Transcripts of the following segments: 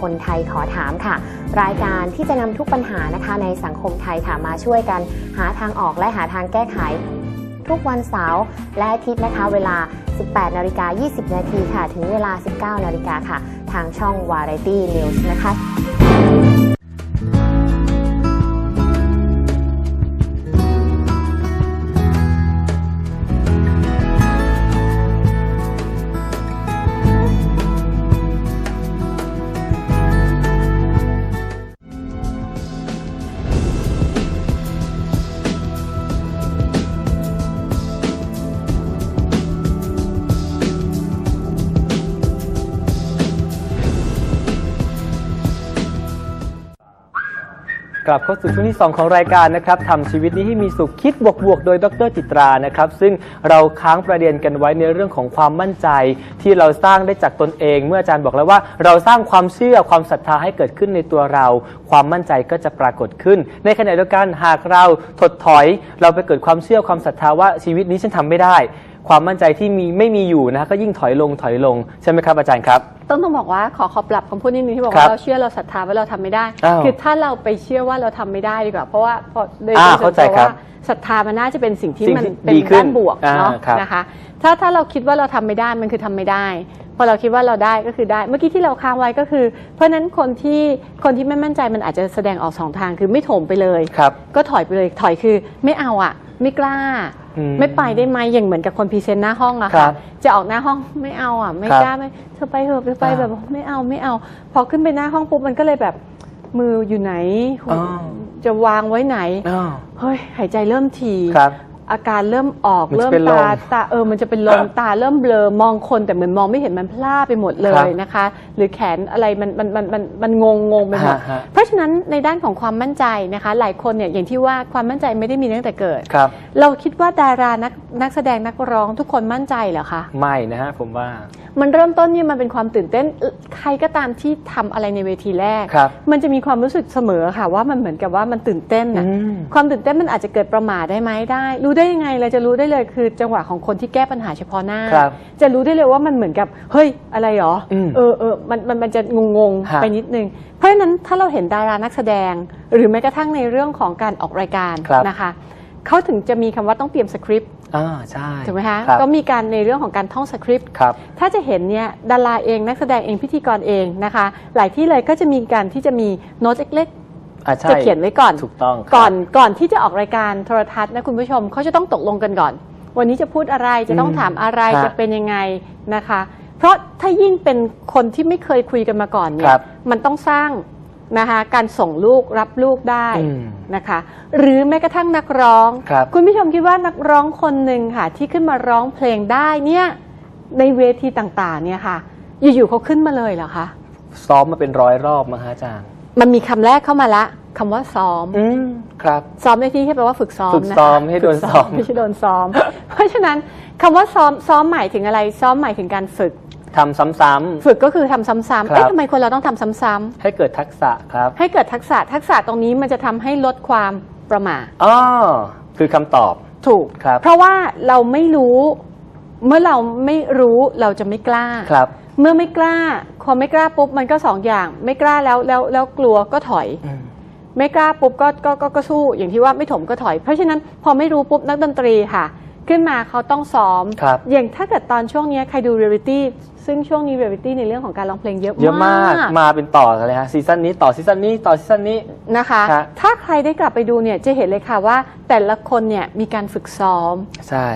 คนไทยขอถามค่ะ รายการที่จะนำทุกปัญหานะคะในสังคมไทยค่ะมาช่วยกัน หาทางออกและหาทางแก้ไข ทุกวันเสาร์และอาทิตย์นะคะ เวลา 18นาฬิกา20นาทีค่ะ ถึงเวลา 19นาฬิกาค่ะ ทางช่อง Variety News นะคะ ลับเข้าสู่ช่วงที่ 2 ของรายการนะครับทำชีวิตนี้ให้มีสุขคิดบวกๆโดยดรจิตรานะครับ ซึ่งเราค้างประเด็นกันไว้ในเรื่องของความมั่นใจ ที่เราสร้างได้จากตนเอง เมื่ออาจารย์บอกแล้วว่า เราสร้างความเชื่อความศรัทธาให้เกิดขึ้นในตัวเรา ความมั่นใจก็จะปรากฏขึ้น ในขณะเดียวกันหากเราถดถอย เราไปเกิดความเชื่อความศรัทธาว่าชีวิตนี้ฉันทำไม่ได้ ความมั่นใจที่มีไม่มีอยู่นะก็ยิ่งถอยลงถอยลงใช่ไหมครับอาจารย์ครับ ต้องต้องบอกว่าขอขอปรับคำพูดนิดนึงที่บอกครัว่าบเราเชื่อเราศรัทธาว่าเราทำไม่ได้ อ้าวคือถ้าเราไปเชื่อว่าเราทำไม่ได้ดีกว่า เพราะว่าเพราะโดยอ่าโดยส่วนเข้าใจตัวครับว่าศรัทธามันน่าจะเป็นสิ่งที่สิ่งมันที่เป็นดีขึ้นด้านบวกอ่าเนาะครับนะคะ ถ้าถ้าเราคิดว่าเราทำไม่ได้มันคือทำไม่ได้ พอเราคิดว่าเราได้ก็คือได้ เมื่อกี้ที่เราค้างไว้ก็คือ เพราะฉะนั้นคนที่คนที่ไม่มั่นใจมันอาจจะแสดงออกสองทางคือไม่โถมไปเลย ครับ ก็ถอยไปเลยถอยคือไม่เอาอะไม่กล้าอืม ไม่ไปได้ไหมอย่างเหมือนกับคนพรีเซนต์หน้าห้องอะครัค่ะบจะออกหน้าห้องไม่เอาอะไม่ครับกล้าไม่เธอไปเถอะเธอไปอ่าแบบไม่เอาไม่เอา พอขึ้นไปหน้าห้องปุ๊บมันก็เลยแบบมืออยู่ไหนอ๋อจะวางไว้ไหนอ้าวเฮ้ยหายใจเริ่มถี่ครับ อาการเริ่มออกมันจะเริ่มเป็นลมตาตาเออมันจะเป็นลมตาเริ่มเบลอมองคนแต่เหมือนมองไม่เห็นมันพล่าไปหมดเลครัยบนะคะ หรือแขนอะไรมันมันมันมันมันงงงงไปหมดฮะฮะ เพราะฉะนั้นในด้านของความมั่นใจนะคะ หลายคนเนี่ยอย่างที่ว่าความมั่นใจไม่ได้มีตั้งแต่เกิด ครับ เราคิดว่าดารานักนักแสดงนักร้องทุกคนมั่นใจเหรอคะ ไม่นะฮะผมว่า มันเริ่มต้นเนี่ยมันเป็นความตื่นเต้นเอ่อใครก็ตามที่ทำอะไรในเวทีแรก ครับมันจะมีความรู้สึกเสมอค่ะว่ามันเหมือนกับว่ามันตื่นเต้นนะอืมความตื่นเต้นมันอาจจะเกิดประมาทได้ไหมได้รู้ได้ยังไงเราจะรู้ได้เลยคือจังหวะของคนที่แก้ปัญหาเฉพาะหน้า ครับจะรู้ได้เลยว่ามันเหมือนกับเฮ้ยอะไรหรออมเออเออมันมันมันจะงงงๆฮะไปนิดนึง เพราะฉะนั้นถ้าเราเห็นดารานักแสดง หรือแม้กระทั่งในเรื่องของการออกรายการครับ นะคะเขาถึงจะมีคำว่าต้องเตรียมสคริปต์อ่าใช่ถูกไหมคะรับก็มีการในเรื่องของการท่องสคริปต์ ครับ ถ้าจะเห็นเนี่ยดาราเองนักแสดงเองพิธีกรเองนะคะ หลายที่เลยก็จะมีการที่จะมีโน้ตเล็ก อ่าๆใช่จะเขียนไว้ก่อน ถูกต้องครับ ก่อนก่อนที่จะออกรายการโทรทัศน์นะคุณผู้ชมเขาจะต้องตกลงกันก่อน วันนี้จะพูดอะไรจะต้องอืมถามอะไรฮะจะเป็นยังไงนะคะ เพราะถ้ายิ่งเป็นคนที่ไม่เคยคุยกันมาก่อนเนี่ครัยบมันต้องสร้างนะคะการส่งลูกรับลูกได้อืมนะคะ หรือแม้กระทั่งนักร้องครับ คุณผู้ชมคิดว่านักร้องคนหนึ่งค่ะที่ขึ้นมาร้องเพลงได้เนี่ยในเวทีต่างๆเนี่ยค่ะ อยู่ๆเขาขึ้นมาเลยเหรอคะ ซ้อมมาเป็นร้อยรอบมาฮะอาจารย์ มันมีคำแรกเข้ามาละคำว่าซ้อม อืมครับ ซ้อมในที่ที่แปลว่าฝึกซ้อมฝึกนะซ้อมให้โดนฝึกซ้อม ไม่ใช่โดนซ้อม เพราะฉะนั้นคำว่าซ้อมซ้อมหมายถึงอะไร ซ้อมหมายถึงการฝึก ทำซ้ำ ฝึกก็คือทำซ้ำๆครับเอ๊ะทำไมคนเราต้องทำซ้ำๆให้เกิดทักษะครับๆให้เกิดทักษะทักษะตรงนี้มันจะทำให้ลดความประมาทอ๋อคือคำตอบ ถูก ครับ เพราะว่าเราไม่รู้ เมื่อเราไม่รู้เราจะไม่กล้า ครับ เมื่อไม่กล้าพอไม่กล้าปุ๊บมันก็สองอย่าง ไม่กล้าแล้วแล้วแล้วกลัวก็ถอยอืมไม่กล้าปุ๊บก็ก็ก็ก็สู้อย่างที่ว่าไม่ถมก็ถอย เพราะฉะนั้นพอไม่รู้ปุ๊บนักดนตรีค่ะ ขึ้นมาเขาต้องซ้อม ครับอย่างถ้าเกิดตอนช่วงเนี้ยใครดูเรียลิตี้ซึ่งช่วงนี้เรียลิตี้ในเรื่องของการร้องเพลงเยอะเยอะมากมาเป็นต่อกันเลยฮะซีซั่นนี้ต่อซีซั่นนี้ต่อซีซั่นนี้ นะคะฮะถ้าใครได้กลับไปดูเนี่ยจะเห็นเลยค่ะว่าแต่ละคนเนี่ยมีการฝึกซ้อม ใช่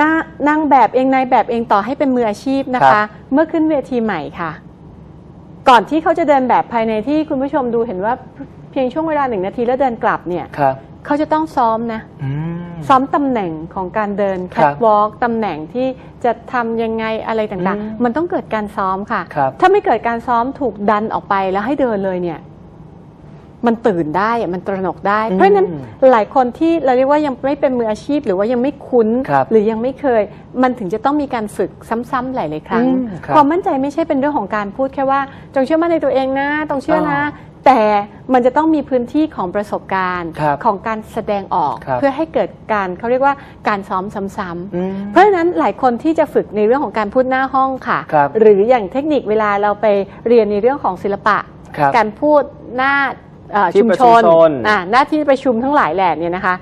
นานางแบบเองนายแบบเองต่อให้เป็นมืออาชีพนะครัคะ บ เมื่อขึ้นเวทีใหม่ค่ะ ก่อนที่เขาจะเดินแบบภายในที่คุณผู้ชมดูเห็นว่าเพียงช่วงเวลาหนึ่งนาทีแล้วเดินกลับเนี่ย ครับเขาจะต้องซ้อมนะ อืม ซ้อมตำแหน่งของการเดินคแครับทวอล์กตำแหน่งที่จะทำยังไงอะไรต่างอืมๆ มันต้องเกิดการซ้อมค่ะ ครับถ้าไม่เกิดการซ้อมถูกดันออกไปแล้วให้เดินเลยเนี่ย มันตื่นได้อะมันตระหนกได้อืมเพราะฉะนั้นหลายคนที่เราเรียกว่ายังไม่เป็นมืออาชีพ หรือว่ายังไม่คุ้น ครับหรือยังไม่เคย มันถึงจะต้องมีการฝึกซ้ำๆหลายๆครั้ง อืมครับความมั่นใจไม่ใช่เป็นเรื่องของการพูดแค่ว่า จงเชื่อมั่นในตัวเองนะต้องเชื่อนะอ๋แต่มันจะต้องมีพื้นที่ของประสบการณ์ครับของการแสดงออก ครับ เพื่อให้เกิดการเขาเรียกว่าการซ้อมซ้ำอืมๆเพราะฉะนั้นหลายคนที่จะฝึกในเรื่องของการพูดหน้าห้องค่ะ ครับหรืออย่างเทคนิคเวลาเราไปเรียนในเรื่องของศิลปะ ครับการพูดหน้า เอ่อที่ชุมประชชุมนชน อ่าหน้าที่ประชุมทั้งหลายแหล่เนี่ยนะคะ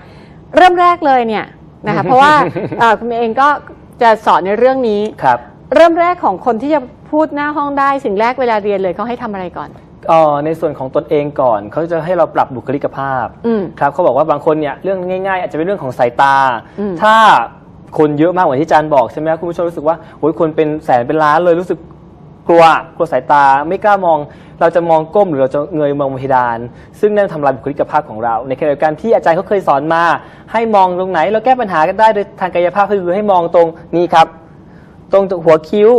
เริ่มแรกเลยเนี่ยนะคะเพราะว่าเอ่อคุณเมย์เองก็จะสอนในเรื่องนี้ ครับเริ่มแรกของคนที่จะพูดหน้าห้องได้สิ่งแรกเวลาเรียนเลยเขาให้ทำอะไรก่อน เอ่อในส่วนของตนเองก่อนเขาจะให้เราปรับบุคลิกภาพ อืม ครับเขาบอกว่าบางคนเนี่ยเรื่องง่าย ๆ อาจจะเป็นเรื่องของสายตา อืมถ้าคนเยอะมากเหมือนที่อาจารย์บอกใช่ไหมครับคุณผู้ชมรู้สึกว่าโอ้ยคนเป็นแสนเป็นล้านเลยรู้สึก กลัวกลัวสายตาไม่กล้ามอง เราจะมองก้มหรือเราจะเงยมองบนเพดาน ซึ่งนั่นทำลายบุคลิกภาพของเรา ในขณะเดียวกันที่อาจารย์เขาเคยสอนมา ให้มองตรงไหนเราแก้ปัญหากันได้โดยทางกายภาพคือให้มองตรงนี้ครับ ตรงหัวคิ้ว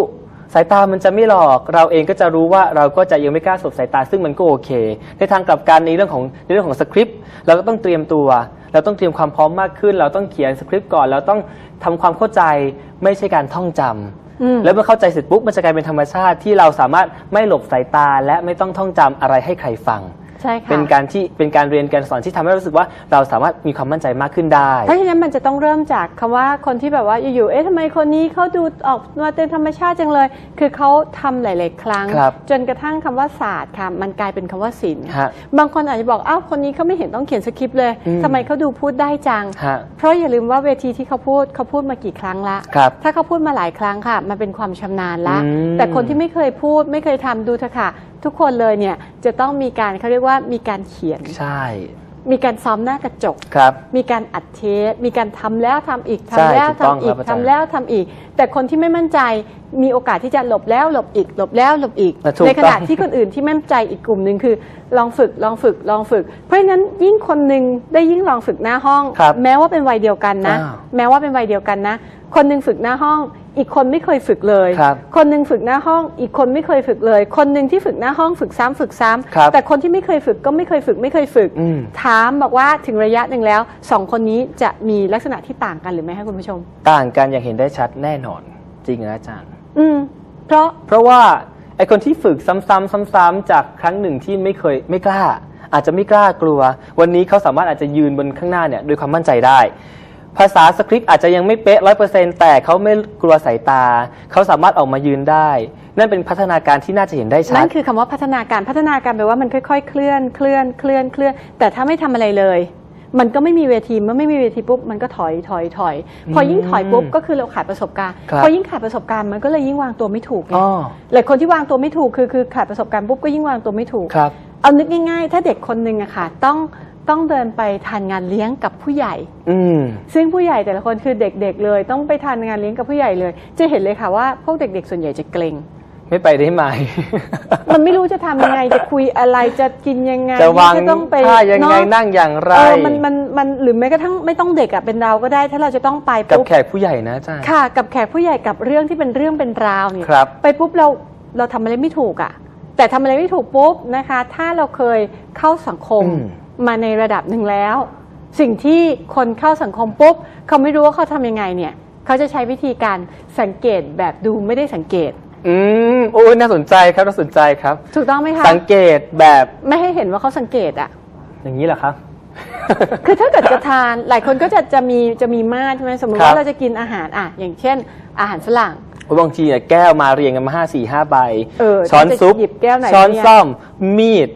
สายตามันจะไม่หลอก เราเองก็จะรู้ว่าเราก็จะยังไม่กล้าสบสายตา ซึ่งมันก็โอเค ในทางกลับกันในเรื่องของในเรื่องของสคริปต์เราก็ต้องเตรียมตัวเราต้องเตรียมความพร้อมมากขึ้น เราต้องเขียนสคริปต์ก่อน เราต้องทำความเข้าใจไม่ใช่การท่องจำ อืม แล้วเมื่อเข้าใจเสร็จปุ๊บมันจะกลายเป็นธรรมชาติที่เราสามารถไม่หลบสายตาและไม่ต้องท่องจำอะไรให้ใครฟัง ใช่ค่ะ เป็นการที่เป็นการเรียนการสอนที่ทำให้เรารู้สึกว่าเราสามารถมีความมั่นใจมากขึ้นได้เพราะฉะนั้นมันจะต้องเริ่มจากคำว่าคนที่แบบว่าอยู่ๆ เอ๊ะทำไมคนนี้เขาดูออกมาเป็นธรรมชาติจังเลย คือเขาทำหลาย ๆ ครั้ง ครับจนกระทั่งคำว่าศาสตร์ค่ะ มันกลายเป็นคำว่าศิลป์ฮะบางคนอาจจะบอก อ้าว คนนี้เขาไม่เห็นต้องเขียนสคริปต์เลยอืม ทำไมเขาดูพูดได้จัง ฮะ เพราะอย่าลืมว่าเวทีที่เขาพูดเขาพูดมากี่ครั้งละ ครับถ้าเขาพูดมาหลายครั้งค่ะ มันเป็นความชำนาญละ อืมแต่คนที่ไม่เคยพูดไม่เคยทำดูเถอะค่ะ ทุกคนเลยเนี่ยจะต้องมีการเขาเรียกว่ามีการเขียน ใช่ มีการซ้อมหน้ากระจก ครับ มีการอัดเทปมีการทำแล้วทำอีกใช่ทำแล้วถูกต้องทำอีครักบอาจารย์ ทำแล้วทำอีก แต่คนที่ไม่มั่นใจ มีโอกาสที่จะหลบแล้วหลบอีกหลบแล้วหลบอีก ถูกในขณะต้องที่คนอื่นที่ไม่มั่นใจอีกกลุ่มหนึ่งคือ ลองฝึกลองฝึกลองฝึก เพราะฉะนั้นยิ่งคนหนึ่งได้ยิ่งลองฝึกหน้าห้อง ครับแม้ว่าเป็นวัยเดียวกันนะ อ้าวแม้ว่าเป็นวัยเดียวกันนะ คนหนึ่งฝึกหน้าห้อง อีกคนไม่เคยฝึกเลยครับคนหนึ่งฝึกหน้าห้อง อีกคนไม่เคยฝึกเลย คนหนึ่งที่ฝึกหน้าห้องฝึกซ้ำฝึกซ้ำครับแต่คนที่ไม่เคยฝึกก็ไม่เคยฝึกไม่เคยฝึก อืม ถามบอกว่าถึงระยะหนึ่งแล้วสองคนนี้จะมีลักษณะที่ต่างกันหรือไม่ให้คุณผู้ชม ต่างกันอย่างเห็นได้ชัดแน่นอน จริงนะอาจารย์ อืม เพราะ เพราะว่าไอคนที่ฝึกซ้ำๆซ้ำๆจากครั้งหนึ่งที่ไม่เคยไม่กล้า อาจจะไม่กล้ากลัว วันนี้เขาสามารถอาจจะยืนบนข้างหน้าเนี่ยด้วยความมั่นใจได้ ภาษาสคริปต์อาจจะยังไม่เป๊ะร้อยเปอร์เซ็นต์แต่เขาไม่กลัวสายตา เขาสามารถออกมายืนได้ นั่นเป็นพัฒนาการที่น่าจะเห็นได้ชันั่ด นคือคำว่าพัฒนาการพัฒนาการแปลว่ามันค่อยๆ เคลื่อนเคลื่อนเคลื่อนเคลื่อน แต่ถ้าไม่ทำอะไรเลย มันก็ไม่มีเวทีเมื่อไม่มีเวทีปุ๊บมันก็ถอยถอยถอยพอยิ่งถอยปุ๊บก็คือเราขาดประสบการณ์ครับพอยิ่งขาดประสบการณ์มันก็เลยยิ่งวางตัวไม่ถูกไงอ๋อหลายคนที่วางตัวไม่ถูกคือคือขาดประสบการณ์ปุ๊บก็ยิ่งวางตัวไม่ถูกครับเอานึกง่ายๆ ถ้าเด็กคนหนึ่งอะค่ะต้องต้องเดินไปทานงานเลี้ยงกับผู้ใหญ่ อืมซึ่งผู้ใหญ่แต่ละคนคือเด็กๆเลย ต้องไปทานงานเลี้ยงกับผู้ใหญ่เลย จะเห็นเลยค่ะว่าพวกเด็กๆ ส่วนใหญ่จะเกรง ไม่ไปได้ไหม มันไม่รู้จะทำยังไงจะคุยอะไรจะกินยังไงจะวางก็ต้องไปท่ายังไงเอะนั่งอย่างไรเออมันมันมันหรือแม้กระทั่งไม่ต้องเด็กอะเป็นเราก็ได้ ถ้าเราจะต้องไปกับปุ๊บแขกผู้ใหญ่นะอาจารย์ ค่ะ กับแขกผู้ใหญ่กับเรื่องที่เป็นเรื่องเป็นราวเนี่ยครับ ไปปุ๊บเราเราทำอะไรไม่ถูกอะแต่ทำอะไรไม่ถูกปุ๊บนะคะ ถ้าเราเคยเข้าสังคมอืม มาในระดับหนึ่งแล้ว สิ่งที่คนเข้าสังคมปุ๊บเขาไม่รู้ว่าเขาทำยังไงเนี่ยเขาจะใช้วิธีการสังเกตแบบดูไม่ได้สังเกต อืมโอ้ยน่าสนใจครับน่าสนใจครับ ถูกต้องไหมคะสังเกตแบบไม่ให้เห็นว่าเขาสังเกตอะอย่างนี้เหรอครับ คือถ้าเกิดจะทานหลายคนก็จะจะมีจะมีมาตรใช่ไหมสมมติครับว่าเราจะกินอาหารอะอย่างเช่น อาหารฝรั่งบางทีเนี่ยแก้วมาเรียงกันมาห้าสี่ห้าใบเออช้อนจะซุปหยิบแก้วไหนช้อนเนี่ยซ่อมมีด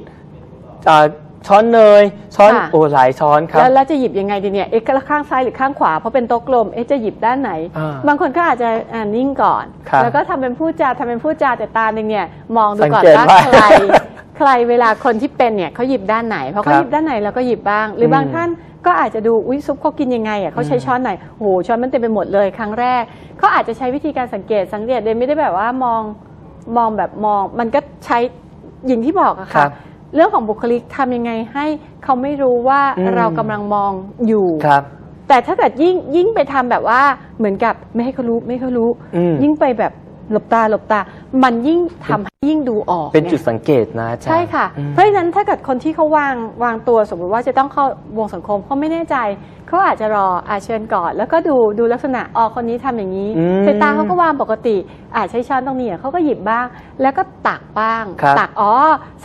อ่า ช้อนเนย ช้อนค่ะ โอ้หลายช้อนครับ แล้วแล้วจะหยิบยังไงดีเนี่ยเอ๊ะข้างซ้ายหรือข้างขวาเพราะเป็นโต๊ะกลมเอ๊ะจะหยิบด้านไหน อ่าบางคนก็อาจจะอ่านิ่งก่อน ครับแล้วก็ทำเป็นพูดจาทำเป็นพูดจาแต่ตาหนึ่งเนี่ยมองดูก่อนสังเกตว่าว่าใคร ใครเวลาคนที่เป็นเนี่ยเขาหยิบด้านไหนพอเขาครับหยิบด้านไหนเราก็หยิบบ้าง หรืออมบางท่านก็อาจจะดูอุ้ยซุปเขากินยังไงอะเขาใช้ช้อนไหนโอ้โหช้อนมันเต็มไปหมดเลยครั้งแรกเขาอาจจะใช้วิธีการสังเกตสังเกตเลยไม่ได้แบบว่ามองมองแบบมอง มันก็ใช้อย่างที่บอกอะครัค่ะ บ เรื่องของบุคลิกทำยังไงให้เขาไม่รู้ว่าอืม เรากำลังมองอยู่ ครับ แต่ถ้าเกิดยิ่งยิ่งไปทำแบบว่าเหมือนกับไม่ให้เขารู้ไม่ให้เขารู้ อืม ยิ่งไปแบบ หลบตาหลบตา มันยิ่งทำให้ยิ่งดูออกเป็นไงจุดสังเกตนะอาจารย์ใช่ค่ะ อืม เพราะฉะนั้นถ้าเกิดคนที่เขาวางวางตัวสมมติว่าจะต้องเข้าวงสังคมเขาไม่แน่ใจเขาอาจจะรออาเชิญก่อน แล้วก็ดูดูลักษณะอ๋อคนนี้ทำอย่างนี้อืมสายตาเขาก็วางปกติ อาจใช้ช้อนตรงนี้เขาก็หยิบบ้าง แล้วก็ตักบ้าง ครับ ตักอ๋อ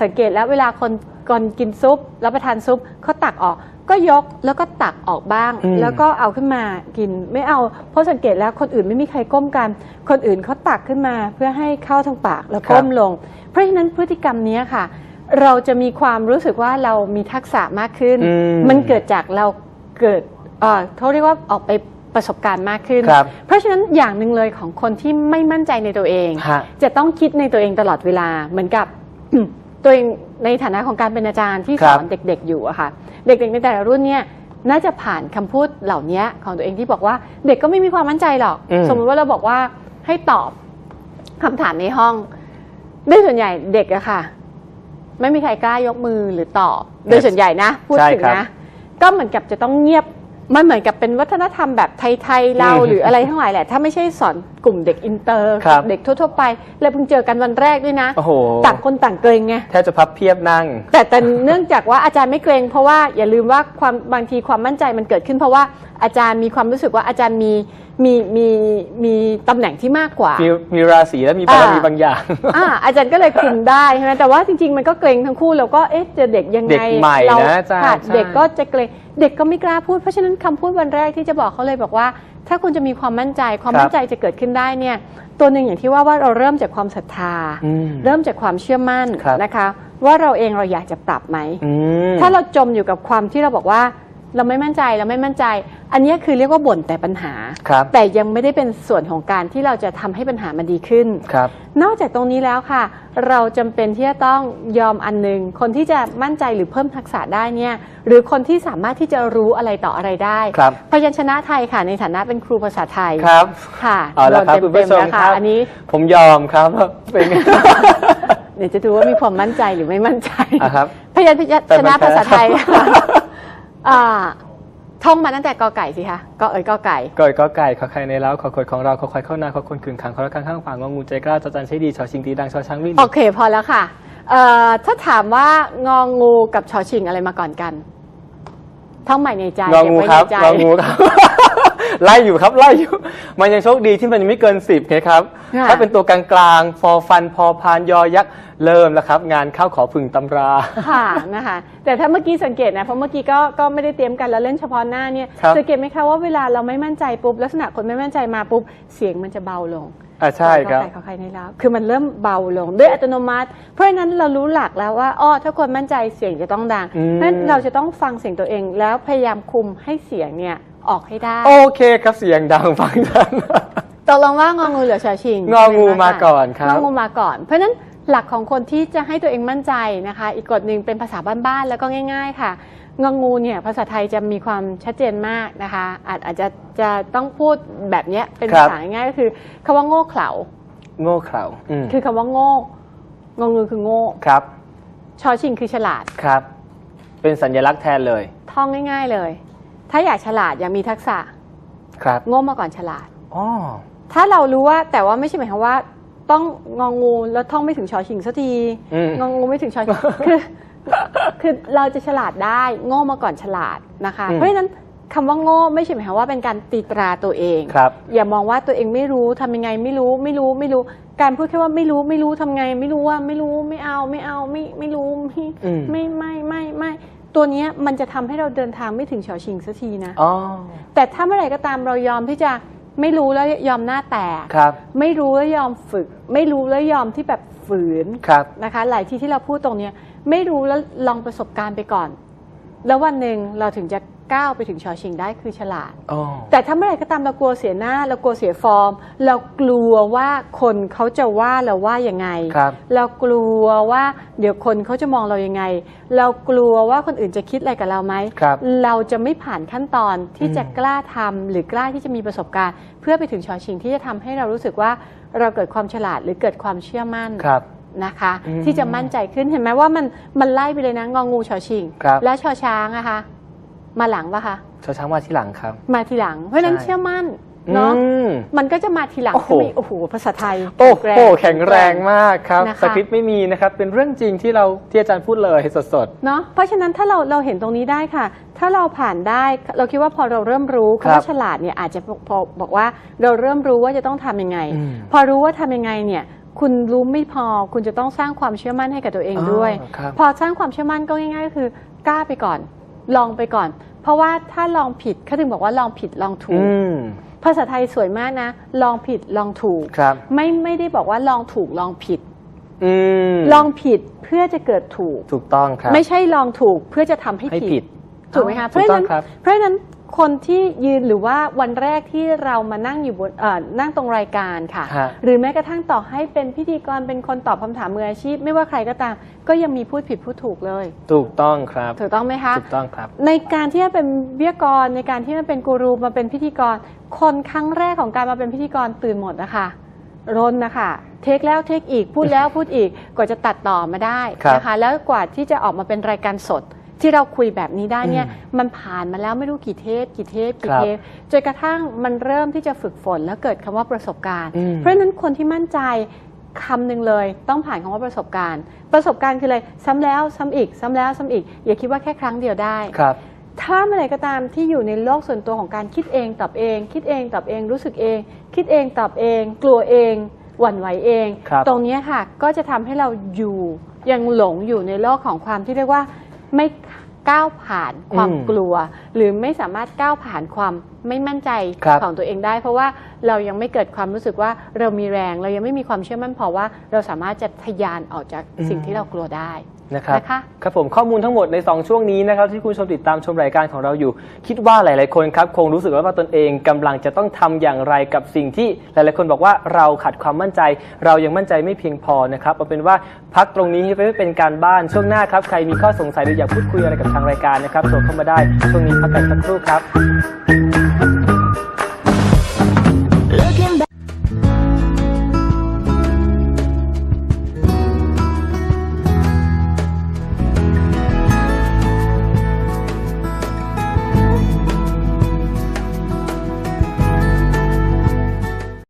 สังเกตแล้วเวลาคนก่อนกินซุปรับประทานซุปเขาตักออก ก็ยกแล้วก็ตักออกบ้าง อืม แล้วก็เอาขึ้นมากินไม่เอาเพราะสังเกตแล้วคนอื่นไม่มีใครก้มกัน คนอื่นเขาตักขึ้นมาเพื่อให้เข้าทางปากแล้วก้มลง เพราะฉะนั้นพฤติกรรมเนี้ยค่ะ เราจะมีความรู้สึกว่าเรามีทักษะมากขึ้น อืมมันเกิดจากเราเกิดเอ่อเขาเรียกว่าออกไปประสบการณ์มากขึ้น ครับ เพราะฉะนั้นอย่างหนึ่งเลยของคนที่ไม่มั่นใจในตัวเอง ฮะ จะต้องคิดในตัวเองตลอดเวลาเหมือนกับ ตัวเอง ในฐานะของการเป็นอาจารย์ที่ครัสบอนเด็กๆอยู่อะค่ะ เด็กๆในแต่ละรุ่นเนี่ยน่าจะผ่านคำพูดเหล่านี้ของตัวเองที่บอกว่า เด็กก็ไม่มีความมั่นใจหรอกอืมสมมติว่าเราบอกว่าให้ตอบคำถามในห้องด้วยส่วนใหญ่เด็กอะค่ะ ไม่มีใครกล้ายกมือหรือตอบ โดยส่วนใหญ่นะ พูดใช่ถึงครับนะ ก็เหมือนกับจะต้องเงียบ มันเหมือนกับเป็นวัฒนธรรมแบบไทยๆเราอืมหรืออะไรทั้งหลายแหละ ถ้าไม่ใช่สอนกลุ่มเด็กอินเตอร์ครับ เด็กทั่วๆไปเราเพิ่งเจอกันวันแรกด้วยนะ โอ้โหต่างคนต่างเกรงไง แทบจะพับเพียบนั่ง แต่แต่เนื่องจากว่าอาจารย์ไม่เกรง เพราะว่าอย่าลืมว่าความบางทีความมั่นใจมันเกิดขึ้น เพราะว่าอาจารย์มีความรู้สึกว่าอาจารย์มีมีมีมีตำแหน่งที่มากกว่า มีมีราศีและมีบารมีอ่า บางอย่าง อ่าอาจารย์ก็เลยคุมได้ใช่ไหมแต่ว่าจริงๆมันก็เกรงทั้งคู่เราก็เอ๊ะจะเด็กยังไงเด็กใหม่เรานะอาจารย์ค่ะใช่ เด็กก็จะเกรง เด็กก็ไม่กล้าพูดเพราะฉะนั้นคำพูดวันแรกที่จะบอกเขาเลยบอกว่า ถ้าคุณจะมีความมั่นใจความมั่นใจจะเกิดขึ้นได้เนี่ยตัวหนึ่งอย่างที่ว่าว่าเราเริ่มจากความศรัทธาอืมเริ่มจากความเชื่อมั่นครับนะคะ ว่าเราเองเราอยากจะปรับไหมอืมถ้าเราจมอยู่กับความที่เราบอกว่า เราไม่มั่นใจเราไม่มั่นใจ อันนี้คือเรียกว่าบ่นแต่ปัญหา ครับแต่ยังไม่ได้เป็นส่วนของการที่เราจะทำให้ปัญหามันดีขึ้น ครับ นอกจากตรงนี้แล้วค่ะ เราจำเป็นที่จะต้องยอมอันหนึ่งคนที่จะมั่นใจหรือเพิ่มทักษะได้เนี่ยหรือคนที่สามารถที่จะรู้อะไรต่ออะไรได้ครับ พยัญชนะไทยค่ะ ในฐานะเป็นครูภาษาไทยครับ ค่ะเอาละครับโดนคุณผู้เต็มชๆมนะคคะรับ อันนี้ผมยอมครับ เป็นไง เดี๋ยวจะดูว่ามีความมั่นใจหรือไม่มั่นใจอะครับพยัญชนะแต่มันภาษาไทยค่ะ อ่าท่องมาตั้งแต่กอไก่สิคะกอเอ๋ยกอไก่ก่อยก็ไก่ขอไข่ในเล้าขอขดของเราขอควายเข้านาขอคนขึงขังขอระฆังข้างฝางงองูใจกล้าจอจันใช้ดีชอชิงตีดังชอช้างวิ่งหนีโอเคพอแล้วค่ะเอ่อถ้าถามว่างองูกับชอชิงอะไรมาก่อนกัน ท่องใหม่ในใจงองูเก็ไว้ครับในใจ งองูครับ ไล่อยู่ครับไล่อยู่ มันยังโชคดีที่มันยังไม่เกินสิบไงครับ ค่ะถ้าเป็นตัวกลางๆฟอฟันพอพานยอยักษ์เริ่มแล้วครับ งานเข้าขอพึ่งตำรา ค่ะนะคะ แต่ถ้าเมื่อกี้สังเกตนะเพราะเมื่อกี้ก็ก็ไม่ได้เตรียมกันแล้วเล่นเฉพาะหน้าเนี่ยครับ สังเกตไหมคะว่าเวลาเราไม่มั่นใจปุ๊บลักษณะคนไม่มั่นใจมาปุ๊บเสียงมันจะเบาลง อ่าใช่ครับขอไข่ขอไข่ในแล้วคือมันเริ่มเบาลงด้วยอัตโนมัติ เพราะฉะนั้นเรารู้หลักแล้วว่าอ้อถ้าคนมั่นใจเสียงจะต้องดังอืม เพราะฉะนั้นเราจะต้องฟังเสียงตัวเองแล้วพยายามคุมให้เสียงเนี่ย ออกให้ได้โอเคครับเสียงดังฟังดังตกลงว่างองูหรือชอชิงงองูมาก่อนครับงองูมาก่อน เพราะฉะนั้นหลักของคนที่จะให้ตัวเองมั่นใจนะคะ อีกกฎหนึ่งเป็นภาษาบ้านๆแล้วก็ง่าย ๆ ค่ะงองูเนี่ยภาษาไทยจะมีความชัดเจนมากนะคะ อาจอาจจะจะต้องพูดแบบเนี้ยเป็นครัภาบษาง่ายๆก็คือคำว่าโง่เขลาโง่เขลาอืมคือคำว่าโง่งองูคือโง่ครับชอชิงคือฉลาดครับ เป็นสัญลักษณ์แทนเลย ท่องง่าย ๆเลย ถ้าอยากฉลาดอยากมีทักษะครับโง่มาก่อนฉลาด อ๋อ ถ้าเรารู้ว่าแต่ว่าไม่ใช่หมายความว่า ต้องงองูแล้วท่องไม่ถึงชอชิงสักทีอืม งองูไม่ถึงชอชิงคือ คือเราจะฉลาดได้โง่มาก่อนฉลาดนะคะ อืม เพราะฉะนั้นคำว่าโง่ไม่ใช่หมายความว่าเป็นการตีตราตัวเอง ครับ อย่ามองว่าตัวเองไม่รู้ทำยังไงไม่รู้ไม่รู้ไม่รู้ การพูดแค่ว่าไม่รู้ไม่รู้ทำไง ไม่รู้ว่าไม่รู้ไม่เอาไม่เอาไม่ไม่รู้ไม่อืม ไม่ไม่ไม่ไม่ ตัวเนี้ยมันจะทำให้เราเดินทางไม่ถึงชอชิงสักทีนะ อ๋อแต่ถ้าเมื่อไหร่ก็ตามเรายอมที่จะไม่รู้แล้วยอมหน้าแตก ครับ ไม่รู้แล้วยอมฝึก ไม่รู้แล้วยอมที่แบบฝืนครับ นะคะ หลายที่ที่เราพูดตรงเนี้ยไม่รู้แล้วลองประสบการณ์ไปก่อน แล้ววันหนึ่งเราถึงจะ ก้าวไปถึงชอชิงได้คือฉลาด อ๋อ แต่ถ้าเมื่อไหร่ก็ตามเรากลัวเสียหน้า เรากลัวเสียฟอร์ม เรากลัวว่าคนเขาจะว่าเราว่ายังไง ครับ เรากลัวว่าเดี๋ยวคนเขาจะมองเรายังไง เรากลัวว่าคนอื่นจะคิดอะไรกับเราไหมครับเราจะไม่ผ่านขั้นตอนที่อืมจะกล้าทำหรือกล้าที่จะมีประสบการณ์ เพื่อไปถึงชอชิงที่จะทำให้เรารู้สึกว่าเราเกิดความฉลาดหรือเกิดความเชื่อมั่น ครับ นะคะ อืมที่จะมั่นใจขึ้นเห็นไหมว่ามันมันไล่ไปเลยนะงองูชอชิง ครับ และชอช้างนะคะ มาหลังปะคะชอช้างมาที่หลังครับ มาทีหลัง เพราะฉะนั้นใช่เชื่อมั่นเนาะอืมมันก็จะมาทีหลังโอ้โหใช่ไหมโอ้โหภาษาไทยโอ้โหแข็งแรงมากครับนะคะสคริปต์ไม่มีนะครับ เป็นเรื่องจริงที่เราที่อาจารย์พูดเลยสดเนาะเพราะฉะนั้นถ้าเราเราเห็นตรงนี้ได้ค่ะ ถ้าเราผ่านได้เราคิดว่าพอเราเริ่มรู้ครัคำบว่าฉลาดเนี่ยอาจจะพอบอกว่าเราเริ่มรู้ว่าจะต้องทำยังไงอืมพอรู้ว่าทำยังไงเนี่ยคุณรู้ไม่พอคุณจะต้องสร้างความเชื่อมั่นให้กับตัวเองด้วยอ๋อครับพอสร้างความเชื่อมั่นก็ง่ายๆก็คือกล้าไปก่อน ลองไปก่อน เพราะว่าถ้าลองผิดเขาถึงบอกว่าลองผิดลองถูอืกมภาษาไทยสวยมากนะ ลองผิดลองถูก ครับ ไม่ไม่ได้บอกว่าลองถูกลองผิด อืมลองผิดเพื่อจะเกิดถูก ถูกต้องครับ ไม่ใช่ลองถูกเพื่อจะทำให้ให้ผิผิดด ถูกไหมคะ เพถูราะกฉะต้อนั้งนครับ เพราะฉะนั้น คนที่ยืนหรือว่าวันแรกที่เรามานั่งอยู่บนเอ่อนั่งตรงรายการค่ะ ฮะ หรือแม้กระทั่งต่อให้เป็นพิธีกรเป็นคนตอบคำถามมืออาชีพ ไม่ว่าใครก็ตาม ก็ยังมีพูดผิดพูดถูกเลย ถูกต้องครับ ถูกต้องไหมคะ ถูกต้องครับ ในการที่จะเป็นวิทยากรในการที่จะเป็นกูรูมาเป็นพิธีกร คนครั้งแรกของการมาเป็นพิธีกรตื่นหมดนะคะรนนะคะเทคแล้วเทคอีกพูดแล้วพูดอีกกว่าจะตัดต่อมาได้ครับ นะคะแล้วกว่าที่จะออกมาเป็นรายการสด ที่เราคุยแบบนี้ได้เนี่ยอืมมันผ่านมาแล้วไม่รู้กี่เทปกี่เทปกี่ครับเทปจนกระทั่งมันเริ่มที่จะฝึกฝนแล้วเกิดคำว่าประสบการณ์อืมเพราะฉะนั้นคนที่มั่นใจคำหนึ่งเลยต้องผ่านคำว่าประสบการณ์ ประสบการณ์คืออะไรซ้ำแล้วซ้ำอีก ซ้ำแล้วซ้ำอีก อย่าคิดว่าแค่ครั้งเดียวได้ครับถ้าเมื่อไหร่ก็ตามที่อยู่ในโลกส่วนตัวของการคิดเองตอบเอง คิดเองตอบเองรู้สึกเอง คิดเองตอบเอง กลัวเองหวั่นไหวเองครับตรงเนี้ยค่ะก็จะทำให้เราอยู่ยังหลงอยู่ในโลกของความที่เรียกว่า ไม่ก้าวผ่านความอืมกลัว หรือไม่สามารถก้าวผ่านความไม่มั่นใจครับของตัวเองได้ เพราะว่าเรายังไม่เกิดความรู้สึกว่าเรามีแรง เรายังไม่มีความเชื่อมั่นพอว่าเราสามารถจะทะยานออกจากสิ่งที่เรากลัวได้ นะครับนะคะ ครับผมข้อมูลทั้งหมดใน 2 ช่วงนี้นะครับที่คุณผู้ชมติดตามชมรายการของเราอยู่ คิดว่าหลาย ๆ คนครับคงรู้สึกว่าตนเองกำลังจะต้องทำอย่างไรกับสิ่งที่หลาย ๆ คนบอกว่าเราขาดความมั่นใจ เรายังมั่นใจไม่เพียงพอนะครับเอาเป็นว่าพักตรงนี้ให้เป็นการบ้านช่วงหน้าครับใครมีข้อสงสัยหรืออยากพูดคุยอะไรกับทางรายการนะครับส่งเข้ามาได้ช่วงนี้พักกันสักครู่ครับ